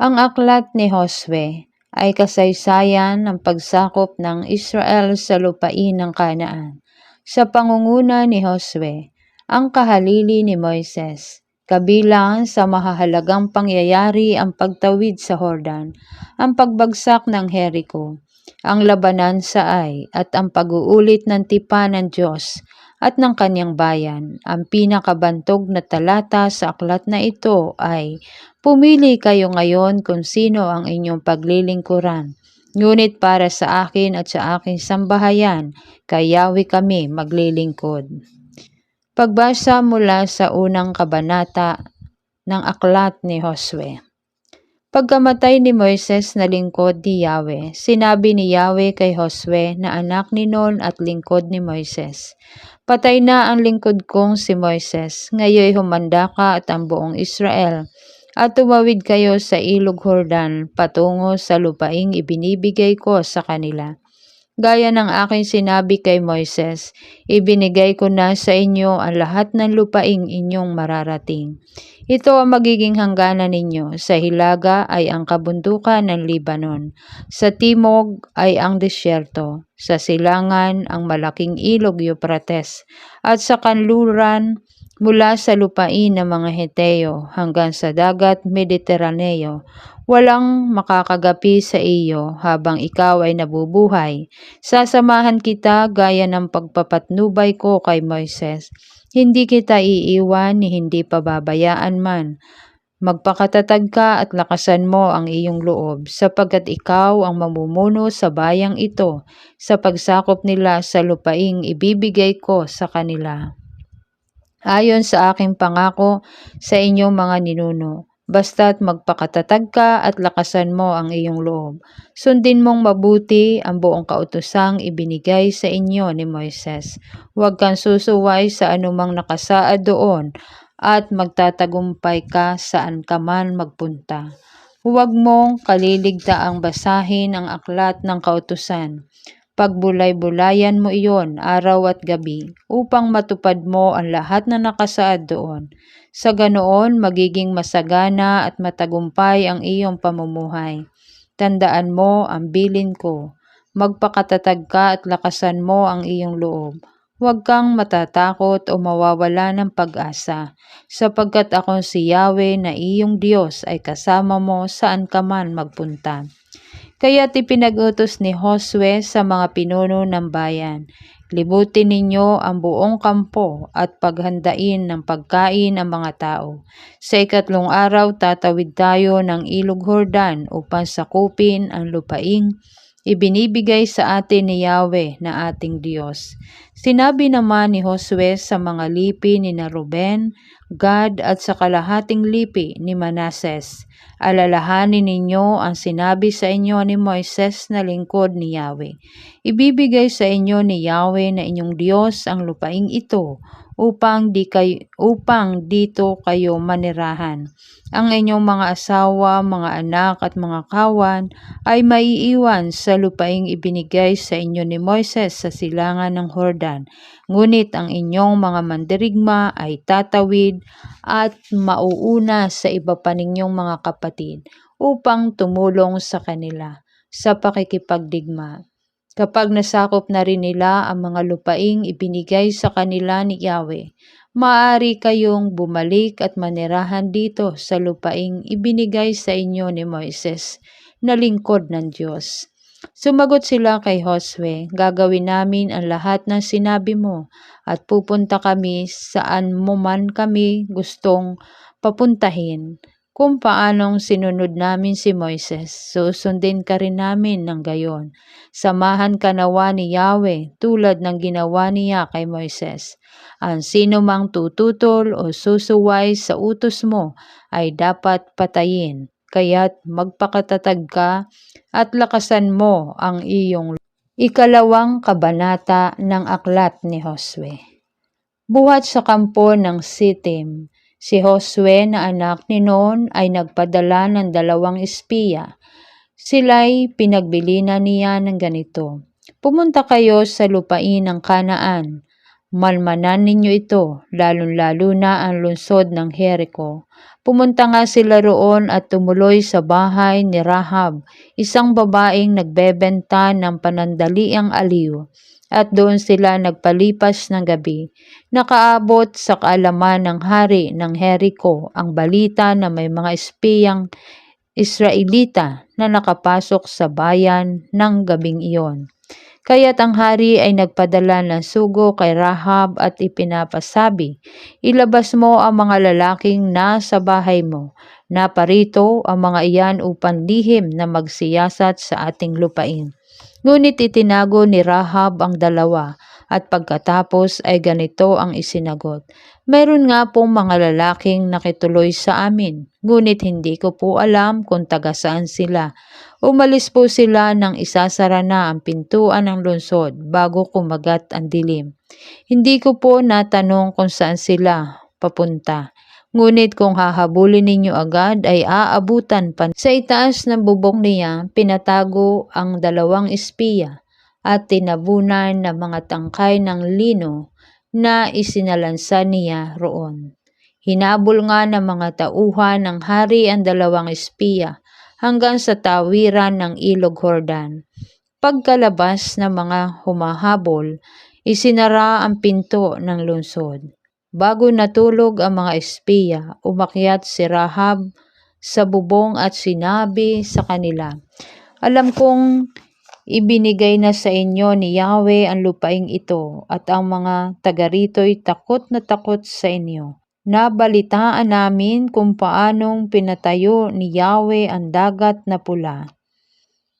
Ang aklat ni Josue ay kasaysayan ng pagsakop ng Israel sa lupain ng Kanaan. Sa pangunguna ni Josue, ang kahalili ni Moises, kabilang sa mahahalagang pangyayari ang pagtawid sa Hordan, ang pagbagsak ng Jericho, ang labanan sa Ai at ang pag-uulit ng tipa ng Diyos at ng kanyang bayan. Ang pinakabantog na talata sa aklat na ito ay, Pumili kayo ngayon kung sino ang inyong paglilingkuran. Ngunit para sa akin at sa aking sambahayan, kay Yahweh kami maglilingkod. Pagbasa mula sa unang kabanata ng aklat ni Josue. Pagkamatay ni Moises na lingkod ni Yahweh, sinabi ni Yahweh kay Josue na anak ni Nun at lingkod ni Moises, Patay na ang lingkod kong si Moises, ngayon humanda ka at ang buong Israel, at tumawid kayo sa ilog Hordan patungo sa lupaing ibinibigay ko sa kanila. Gaya ng aking sinabi kay Moises, ibinigay ko na sa inyo ang lahat ng lupaing inyong mararating. Ito ang magiging hangganan ninyo. Sa hilaga ay ang kabundukan ng Libanon. Sa timog ay ang disyerto. Sa silangan ang malaking ilog Euphrates. At sa kanluran mula sa lupain ng mga Heteo hanggang sa dagat Mediteraneo. Walang makakagapi sa iyo habang ikaw ay nabubuhay. Sasamahan kita gaya ng pagpapatnubay ko kay Moises hindi kita iiwan ni hindi pababayaan man. Magpakatatag ka at lakasan mo ang iyong loob, sapagkat ikaw ang mamumuno sa bayang ito, sa pagsakop nila sa lupaing ibibigay ko sa kanila. Ayon sa aking pangako sa inyong mga ninuno, Basta't magpakatatag ka at lakasan mo ang iyong loob. Sundin mong mabuti ang buong kautosang ibinigay sa inyo ni Moises. Huwag kang susuway sa anumang nakasaad doon at magtatagumpay ka saan ka man magpunta. Huwag mong kaliligtaang basahin ang aklat ng kautusan Pagbulay-bulayan mo iyon araw at gabi upang matupad mo ang lahat na nakasaad doon. Sa ganoon, magiging masagana at matagumpay ang iyong pamumuhay. Tandaan mo ang bilin ko. Magpakatatag ka at lakasan mo ang iyong loob. Huwag kang matatakot o mawawala ng pag-asa, sapagkat ako si Yahweh na iyong Diyos ay kasama mo saan ka man magpunta. Kaya't ipinag-utos ni Josue sa mga pinuno ng bayan, Libutin ninyo ang buong kampo at paghandain ng pagkain ang mga tao. Sa ikatlong araw tatawid tayo ng ilog Hordan upang sakupin ang lupaing ibinibigay sa atin ni Yahweh na ating Diyos. Sinabi naman ni Josue sa mga lipi ni na Ruben, Gad at sa kalahating lipi ni Manases. Alalahanin ninyo ang sinabi sa inyo ni Moises na lingkod ni Yahweh. Ibibigay sa inyo ni Yahweh na inyong Diyos ang lupaing ito upang di kayo, upang dito kayo manirahan. Ang inyong mga asawa, mga anak at mga kawan ay maiiwan sa lupaing ibinigay sa inyo ni Moises sa silangan ng Hordan. Ngunit ang inyong mga mandirigma ay tatawid at mauuna sa iba pa ninyong mga kapatid upang tumulong sa kanila sa pakikipagdigma. Kapag nasakop na rin nila ang mga lupaing ibinigay sa kanila ni Yahweh, maaari kayong bumalik at manirahan dito sa lupaing ibinigay sa inyo ni Moises na lingkod ng Diyos. Sumagot sila kay Josue, gagawin namin ang lahat ng sinabi mo at pupunta kami saan mo man kami gustong papuntahin kung paanong sinunod namin si Moises, susundin ka rin namin ng gayon. Samahan ka nawa ni Yahweh tulad ng ginawa niya kay Moises. Ang sino mang tututol o susuway sa utos mo ay dapat patayin. Kaya't magpakatatag ka at lakasan mo ang iyong ikalawang kabanata ng aklat ni Josue. Buhat sa kampo ng Sitim, Si Josue na anak ni Nun ay nagpadala ng dalawang espiya. Sila'y pinagbili na niya ng ganito. Pumunta kayo sa lupain ng Kanaan Malmanan ninyo ito, lalong-lalo na ang lungsod ng Jericho. Pumunta nga sila roon at tumuloy sa bahay ni Rahab, isang babaeng nagbebenta ng panandaliang aliw. At doon sila nagpalipas ng gabi. Nakaabot sa kaalaman ng hari ng Jericho ang balita na may mga espiyang Israelita na nakapasok sa bayan ng gabing iyon. Kaya't ang hari ay nagpadala ng sugo kay Rahab at ipinapasabi, Ilabas mo ang mga lalaking nasa bahay mo. Naparito ang mga iyan upang lihim na magsiyasat sa ating lupain. Ngunit itinago ni Rahab ang dalawa at pagkatapos ay ganito ang isinagot. Meron nga pong mga lalaking nakituloy sa amin, ngunit hindi ko po alam kung taga saan sila. Umalis po sila nang isasara na ang pintuan ng lungsod bago kumagat ang dilim. Hindi ko po natanong kung saan sila papunta. Ngunit kung hahabulin ninyo agad ay aabutan pa. Sa itaas ng bubong niya, pinatago ang dalawang espiya at tinabunan ng mga tangkay ng lino na isinalansa niya roon. Hinabol nga ng mga tauhan ng hari ang dalawang espiya hanggang sa tawiran ng ilog Hordan. Pagkalabas ng mga humahabol, isinara ang pinto ng lungsod. Bago natulog ang mga espiya, umakyat si Rahab sa bubong at sinabi sa kanila, Alam kong ibinigay na sa inyo ni Yahweh ang lupaing ito at ang mga taga rito'y takot na takot sa inyo. Nabalitaan namin kung paanong pinatayo ni Yahweh ang dagat na pula.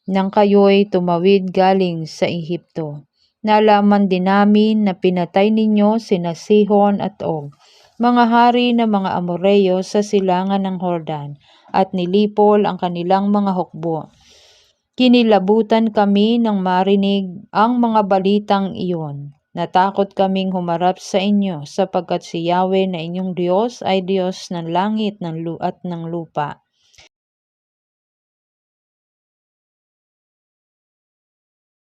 Nang kayo'y tumawid galing sa Ehipto. Nalaman din namin na pinatay ninyo sina Sihon at Og, mga hari ng mga Amoreyo sa silangan ng Hordan, at nilipol ang kanilang mga hukbo. Kinilabutan kami nang marinig ang mga balitang iyon. Natakot kaming humarap sa inyo sapagkat si Yahweh na inyong Diyos ay Diyos ng langit ng at ng lupa.